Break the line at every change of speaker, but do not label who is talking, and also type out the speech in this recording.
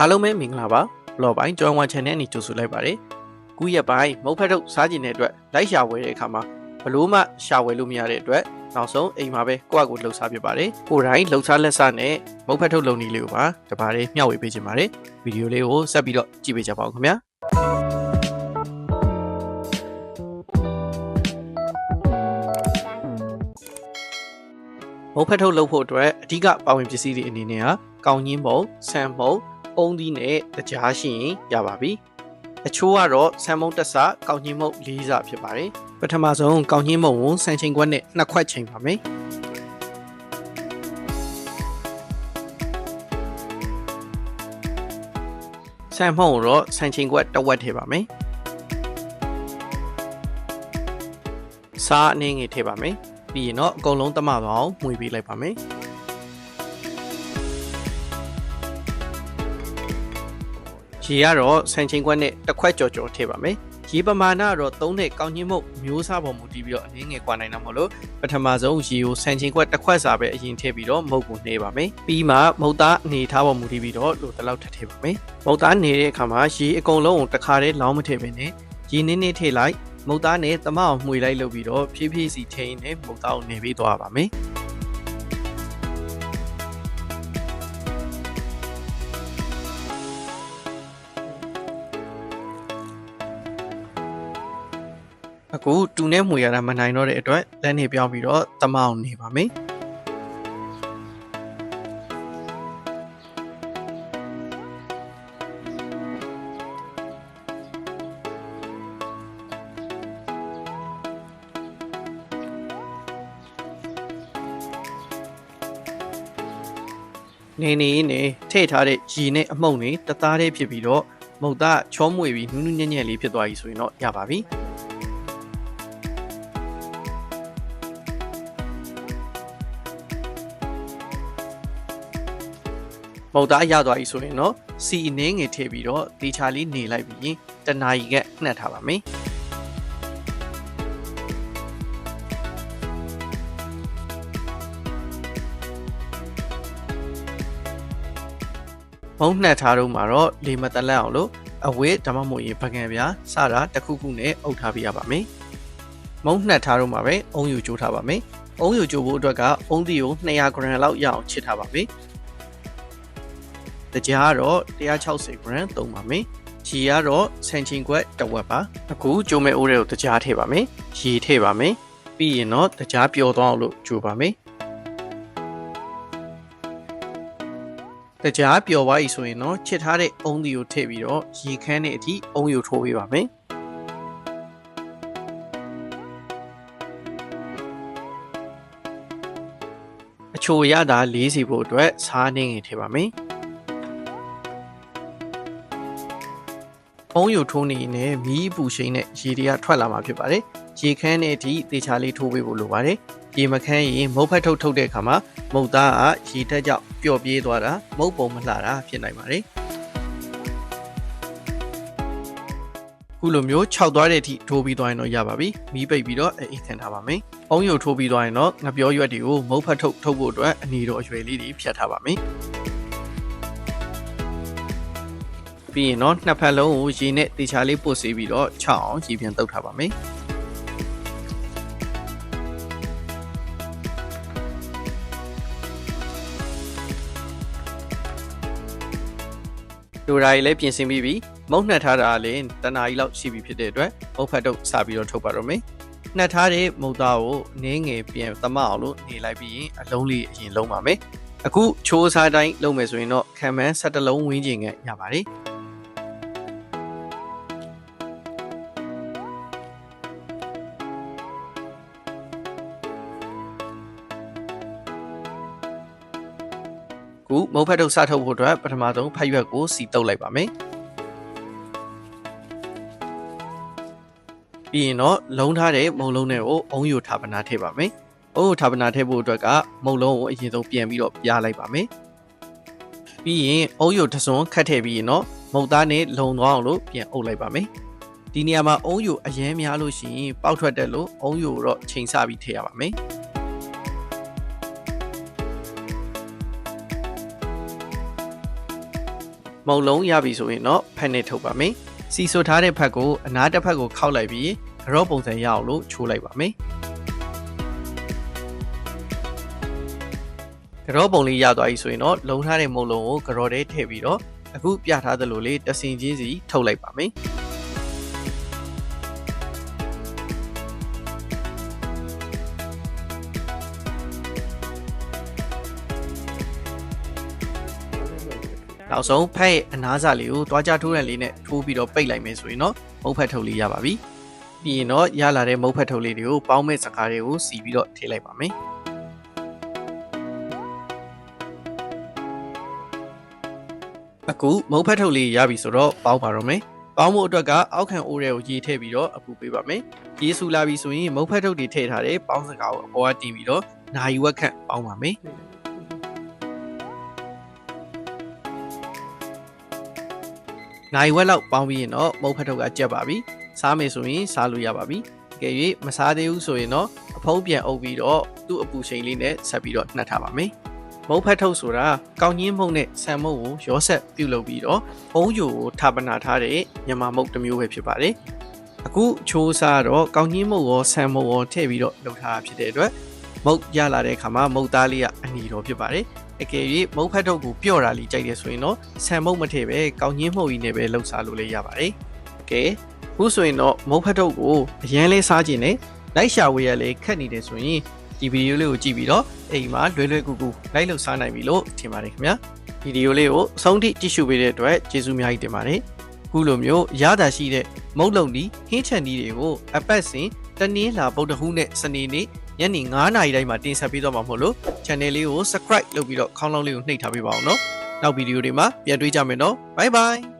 အားလုံးပဲမင်္ဂလာပါဘလော့ပိုင်းကျောင်းဝါ channel နဲ့ကြိုဆိုလိုက်ပါတယ်ခုရက်ပိုင်းမုတ်ဖက်ထုတ်စားကျင်တဲ့အတွက်လိုက်ရှာဝယ်တဲ့အခါမှာဘလို့မှရှာဝယ်လို့မရတဲ့အတွက်နောက်ဆုံးအိမ်မှာပဲကိုယ့်အကူလှုပ်ရှားပြပါတယ်ကိုယ်တိုင်လှုပ်ရှားလက်စနဲ့မုတ်ဖက်ထုတ်လုပ်နည်းလေးကိုပါတပါးလေးမျှဝေပေးခြင်းပါတယ်ဗီဒီယိုလေးကိုဆက်ပြီးတော့ကြည့်ပေးကြပါဦးခင်ဗျာမုတ်ဖက်ထုတ်လုပ်ဖို့အတွက်အဓိကပါဝင်ပစ္စည်းတွေအနေနဲ့ကကောင်းကြီးမုံဆန်မုံ အုံးသီးနဲ့တကြားရှိရင်ရပါပြီအချိုးကတော့ဆန်မုံတက်စာကောင်းကြီးမုံ၄စာဖြစ်ပါတယ်ပထမဆုံးကောင်းကြီးမုံကိုဆန်ချိန်ခွက်နဲ့နှစ်ခွက်ချိန်ပါမယ်ဆန်မုံကိုတော့ဆန်ချိန်ခွက်တစ်ဝက်ထည့်ပါမယ်စားအနေငယ်ထည့်ပါမယ်ပြီးရင်တော့အကုန်လုံးတမပါအောင်မှွေပေးလိုက်ပါမယ် ရေကတော့ဆန်ချင်းခွက်နဲ့တစ်ခွက်ကြော်ကြော်ထည့်ပါမယ်ရေပမာဏကတော့သုံးတဲ့ကောင်းချင်းမုတ်မျိုးစားပေါ်မူတည်ပြီးတော့အနည်းငယ်ကွာနိုင်တာမဟုတ်လို့ပထမဆုံးရေကိုဆန်ချင်းခွက်တစ်ခွက်စာပဲအရင်ထည့်ပြီးတော့မုတ်ကိုနှေးပါမယ်ပြီးမှမုတ်သားအနေထားပေါ်မူတည်ပြီးတော့လိုတလောက်ထပ်ထည့်ပါမယ်မုတ်သားနေတဲ့အခါမှာရေအကုန်လုံးကိုတစ်ခါတည်းလောင်းမထည့်ဘဲနဲ့ရေနည်းနည်းထည့်လိုက်မုတ်သားနဲ့တမအောင်မှွေလိုက်လုပ်ပြီးတော့ဖြည်းဖြည်းစီထိန်းနဲ့မုတ်သားကိုနေပြီးသွားပါမယ် အခုတူနဲ့မှွေရတာမနိုင်တော့တဲ့အတွက်လက်နေပြောင်းပြီးတော့တမအောင်နေပါမယ်နေနေနေထိတ်ထားတဲ့ရီနဲ့အမှုန့်တွေတသားတည်းဖြစ်ပြီးတော့မုတ်သားချောမွေပြီးနူးနူးညံ့ညံ့လေးဖြစ်သွားပြီဆိုရင်တော့ရပါပြီ မုတ်သားရသွားပြီဆိုရင်တော့စီအနှင်းငယ်ထည့်ပြီးတော့တေချာလေးနေလိုက်ပြီးရင်တနာရီကနှက်ထားပါမယ်မုံနှက်ထားတော့မှာတော့လေမတလက်အောင်လို့အဝေးဓမ္မမို့ရင်ပကံပြားစတာတစ်ခုခုနဲ့အုပ်ထားပြရပါမယ်မုံနှက်ထားတော့မှာပဲအုံယူကျိုးထားပါမယ်အုံယူကျိုးဖို့အတွက်ကအုံသီးကို200 g လောက်ရအောင်ချစ်ထားပါမယ် တကြားကတော့160 g သုံးပါမယ်ရေကတော့ဆန်ချင်းခွက်တစ်ဝက်ပါအခုကျိုးမဲ့အိုးတွေကိုတကြားထည့်ပါမယ်ရေထည့်ပါမယ်ပြီးရင်တော့တကြားပျော်သွားအောင်လို့ကျိုးပါမယ်တကြားပျော်သွားပြီဆိုရင်တော့ချစ်ထားတဲ့အုံးဒီကိုထည့်ပြီးတော့ရေခမ်းတဲ့အထိအုံးယူထိုးပေးပါမယ်အချိုရတာလေးစီဖို့အတွက်စားနှင်းငယ်ထည့်ပါမယ် အုံးယူထိုးနေနဲ့မီးပူရှိန်နဲ့ရေတွေကထွက်လာမှာဖြစ်ပါတယ်ရေခမ်းတဲ့အထိသေချာလေးထိုးပေးဖို့လိုပါတယ်ရေမခမ်းရင်မုတ်ဖက်ထုတ်ထုတ်တဲ့အခါမှာမုတ်သားကရေတက်ကြောက်ပျော့ပြေးသွားတာမုတ်ပုံမလှတာဖြစ်နိုင်ပါတယ်ခုလိုမျိုးခြောက်သွားတဲ့အထိထိုးပြီးသွားရင်တော့ရပါပြီမီးပိတ်ပြီးတော့အိတ်ခံထားပါမယ်။အုံးယုတ်ထိုးပြီးသွားရင်တော့ငပြောရွက်တွေကိုမုတ်ဖက်ထုတ်ထုတ်ဖို့အတွက်အနေတော်အရွယ်လေးတွေဖြတ်ထားပါမယ်။ ပြီးရင်တော့နှစ်ဖက်လုံးကိုရေနဲ့တေချာလေးပုတ်ဆေးပြီးတော့ခြောက်အောင်ရေပြန်တုပ်ထားပါမယ်။လိုဓာကြီးလည်းပြင်ဆင်ပြီးပြီမုံနှက်ထားတာလည်းတနားကြီးလောက်ရှိပြီဖြစ်တဲ့အတွက်မုတ်ဖတ်တော့စပြီးတော့ထုတ်ပါတော့မယ်နှက်ထားတဲ့မုတ်သားကိုနင်းငယ်ပြန်သမအောင်လို့နေလိုက်ပြီးရင်အလုံးလေးအရင်လုံးပါမယ်အခုချိုးစားတိုင်းလုံးမယ်ဆိုရင်တော့ခံမန်း7လုံးဝင်းကျင်ကရပါတယ် ခုမုတ်ဖက်ထုတ်စထုတ်ဖို့အတွက်ပထမဆုံးဖက်ရွက်ကိုစီတုပ်လိုက်ပါမယ်ပြီးရင်တော့လုံးထားတဲ့မုံလုံးတွေကိုအုံးယူထာပနာထည့်ပါမယ်အုံးယူထာပနာထည့်ဖို့အတွက်ကမုံလုံးကိုအရင်ဆုံးပြန်ပြီးတော့ပြားလိုက်ပါမယ်ပြီးရင်အုံးယူတစွန်းခတ်ထည့်ပြီးရင်တော့မုတ်သားနဲ့လုံသွားအောင်လို့ပြန်အုပ်လိုက်ပါမယ်ဒီနေရာမှာအုံးယူအရင်များလို့ရှိရင်ပေါက်ထွက်တယ်လို့အုံးယူတော့ချိန်ဆပြီးထည့်ရပါမယ် မုံလုံးရပြီဆိုရင်တော့ဖက်နဲ့ထုတ်ပါမယ်စီဆိုထားတဲ့ဖက်ကိုအနားတစ်ဖက်ကိုခောက်လိုက်ပြီးကြောပုံစံရအောင်လို့ချိုးလိုက်ပါမယ်ကြောပုံလေးရသွားပြီဆိုရင်တော့လုံထားတဲ့မုံလုံးကိုကြောထဲထည့်ပြီးတော့အခုပြထားသလိုလေးတဆင်ချင်းစီထုတ်လိုက်ပါမယ် နောက်ဆုံးဖက်ရဲ့အနားစာလေးကိုတွားကြထိုးတဲ့လေးနဲ့ထိုးပြီးတော့ပိတ်လိုက်မယ်ဆိုရင်တော့မုတ်ဖက်ထုတ်လေးရပါပြီပြီးရင်တော့ရလာတဲ့မုတ်ဖက်ထုတ်လေးတွေကိုပေါင်းမဲ့စကားတွေကိုစီပြီးတော့ထည့်လိုက်ပါမယ်အခုမုတ်ဖက်ထုတ်လေးရပြီဆိုတော့ပေါင်းပါတော့မယ်ပေါင်းဖို့အတွက်ကအောက်ခံအိုးတွေကိုရေထည့်ပြီးတော့အပူပေးပါမယ်ရေဆူလာပြီဆိုရင်မုတ်ဖက်ထုတ်တွေထည့်ထားတဲ့ပေါင်းစကားကိုအပေါ်ကတင်ပြီးတော့နာယူဝက်ခန့်ပေါင်းပါမယ် နိုင်ဝက်လောက်ပေါင်းပြီးရင်တော့မုတ်ဖက်ထုတ်ကကြက်ပါပြီစားမယ်ဆိုရင်စားလို့ရပါပြီတကယ်၍မစားသေးဘူးဆိုရင်တော့အဖုံးပြန်အုပ်ပြီးတော့သူ့အပူချိန်လေးနဲ့ဆက်ပြီးတော့နှက်ထားပါမယ်မုတ်ဖက်ထုတ်ဆိုတာကောင်းကြီးမုတ်နဲ့ဆန်မုတ်ကိုရောဆက်ပြုတ်လုပ်ပြီးတော့ဘုံယိုကိုထာပနာထားတဲ့မြန်မာမုတ်တစ်မျိုးပဲဖြစ်ပါတယ်အခုချိုးစားတော့ကောင်းကြီးမုတ်ရောဆန်မုတ်ရောထည့်ပြီးတော့လုပ်ထားတာဖြစ်တဲ့အတွက် မုတ်ရလာတဲ့အခါမှာမုတ်သားလေးကအနီတော်ဖြစ်ပါတယ်အကယ်၍မုတ်ဖက်ထုတ်ကိုပြော့တာလေးကြိုက်တယ်ဆိုရင်တော့ဆံမုတ်မထည့်ပဲကောင်းကြီးမှုတ်ကြီးနဲ့ပဲလှုပ်ရှားလို့လည်းရပါတယ်ကဲခုဆိုရင်တော့မုတ်ဖက်ထုတ်ကိုအရင်လေးစားခြင်းနဲ့လိုက်ရှာဝေးရလေးခက်နေတယ်ဆိုရင်ဒီဗီဒီယိုလေးကိုကြည့်ပြီးတော့အိမ်မှာလွယ်လွယ်ကူကူလိုက်လှုပ်ရှားနိုင်ပြီလို့ထင်ပါတယ်ခင်ဗျာဗီဒီယိုလေးကိုအဆုံးထိကြည့်ရှုပေးတဲ့အတွက်ကျေးဇူးအများကြီးတင်ပါတယ်ခုလိုမျိုးရတာရှိတဲ့မုတ်လုံဒီဟင်းချန်ဒီတွေကိုအပတ်စဉ်တနင်္လာဗုဒ္ဓဟူးနဲ့စနေနေ့ ညနေ9:00နာရီတိုင်းမှာတင်ဆက်ပေးတော့မှာမဟုတ်လို့ channel လေးကို subscribe လုပ်ပြီးတော့ခေါင်းလောင်းလေးကိုနှိပ်ထားပေးပါအောင်နော်နောက်ဗီဒီယိုတွေမှာပြန်တွေ့ကြမယ်နော် bye bye